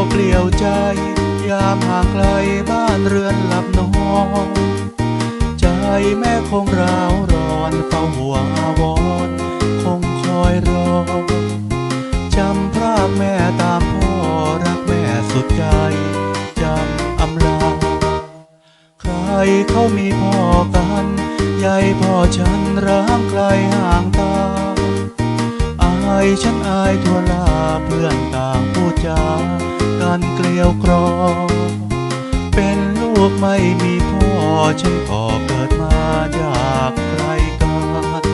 ยวเปลี่ยวใจ ยามห่างไกลบ้านเรือนหลับนอน ใจแม่คงร้าวร้อนเฝ้าหวงอาวรณ์คงคอยรอ จำพรากแม่ตามพ่อรักแม่สุดใจ จำอำลา ใครเขามีพ่อกันยายพ่อฉันร้างไกลห่างตาอายฉันอายทั่วลาเพื่อนต่างพูดจา ลียวกรอ เป็นลูกไม่มีพ่อฉันก็เกิดมาจากใครกัน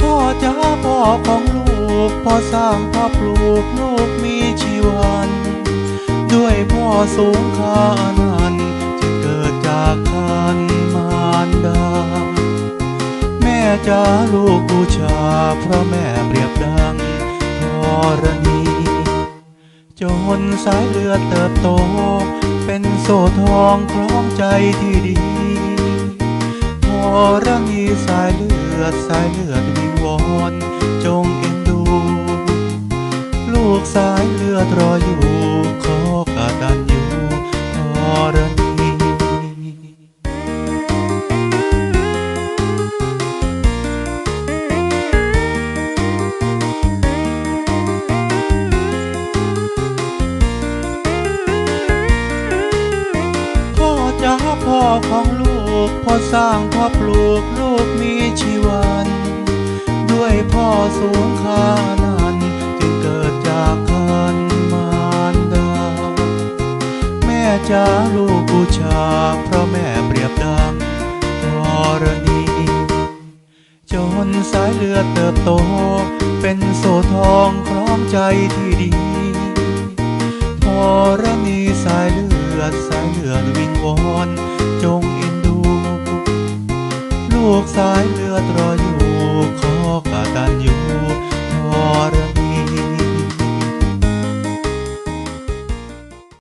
พ่อจ้าพ่อของลูกพ่อสร้างพ่อปลูกลูกมีชีวัน ด้วยพ่อสูงคานันจะเกิดจากคันมารดา แม่จ้าลูกบูชาเพราะแม่เปรียบดังธรณี จนสายเลือดเติบโต เป็นโซ่ทองคล้องใจที่ดีพอรังีสายเลือดสายเลือดวิวอนจงเอ็นดู ลูกสายเลือดรออยู่ ของลูกพ่อสร้างพ่อปลูกลูกมีชีวัน ด้วยพ่อสูงค่านันจึงเกิดจากคันมารดา แม่จ้าลูกบูชา เพราะแม่เปรียบดังธรณีจนสายเลือดเติบโต เป็นโซทองคล้องใจที่ดีพอรณีสายเลือด สายเลือดวิงวอนจงเอ็นดู ลูกสายเลือดรออยู่